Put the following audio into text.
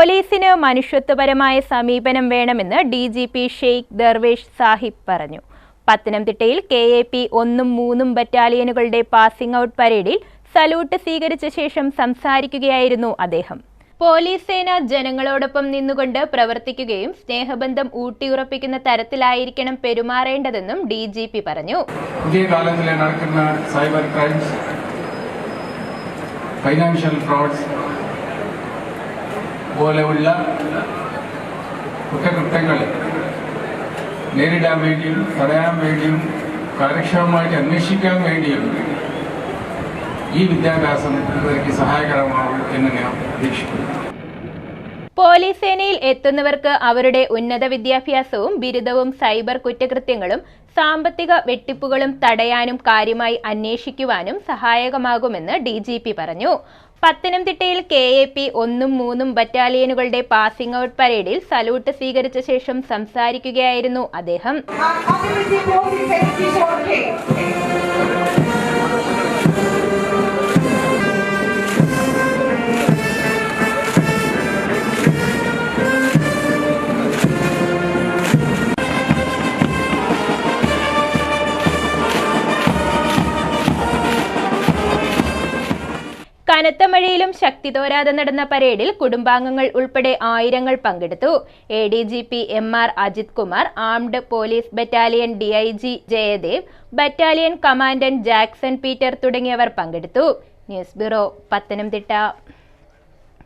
പോലീസിന് മനുഷ്യത്വപരമായ സമീപനം വേണമെന്ന് D G P Sheikh Darvesh Sahib പറഞ്ഞു. പത്തനംതിട്ടയിൽ കെ എ പി ഒന്നും മൂന്നും ബറ്റാലിയനുകളുടെ പാസിംഗ് ഔട്ട് പരേഡിൽ സല്യൂട്ട് സ്വീകരിച്ച ശേഷം സംസാരിക്കുകയായിരുന്നു അദ്ദേഹം. പോലീസ് സേന ജനങ്ങളോടൊപ്പം നിന്നുകൊണ്ട് പ്രവർത്തിക്കുകയും സ്നേഹബന്ധം ഊട്ടിയുറപ്പിക്കുന്ന തരത്തിലായിരിക്കണം പെരുമാറേണ്ടതെന്നും ഡി ജി പി പറഞ്ഞു. നടക്കുന്ന സൈബർ ക്രൈംസ് ഫൈനാൻഷ്യൽ ഫ്രോഡ്സ് പോലെയുള്ള കുറ്റകൃത്യങ്ങൾ നേരിടാൻ വേണ്ടിയും തടയാൻ വേണ്ടിയും കാര്യക്ഷമമായിട്ട് അന്വേഷിക്കാൻ വേണ്ടിയും ഈ വിദ്യാഭ്യാസം ഇവർക്ക് സഹായകരമാകും എന്ന് ഞാൻ പ്രതീക്ഷിക്കുന്നു. പോലീസ് സേനയിൽ എത്തുന്നവർക്ക് അവരുടെ ഉന്നത വിദ്യാഭ്യാസവും ബിരുദവും സൈബർ കുറ്റകൃത്യങ്ങളും സാമ്പത്തിക വെട്ടിപ്പുകളും തടയാനും കാര്യമായി അന്വേഷിക്കുവാനും സഹായകമാകുമെന്ന് ഡി ജി പി പറഞ്ഞു പത്തനംതിട്ടയിൽ കെ എ പി ഒന്നും മൂന്നും ബറ്റാലിയനുകളുടെ പാസിംഗ് ഔട്ട് പരേഡിൽ സല്യൂട്ട് സ്വീകരിച്ച ശേഷം സംസാരിക്കുകയായിരുന്നു അദ്ദേഹം കനത്ത മഴയിലും ശക്തി തോരാതെ നടന്ന പരേഡിൽ കുടുംബാംഗങ്ങൾ ഉൾപ്പെടെ ആയിരങ്ങൾ പങ്കെടുത്തു. A D G P M R Ajith Kumar armed police battalion D I G Jayadev battalion commandant Jackson Peter തുടങ്ങിയവർ പങ്കെടുത്തു. News bureau Pathanamthitta.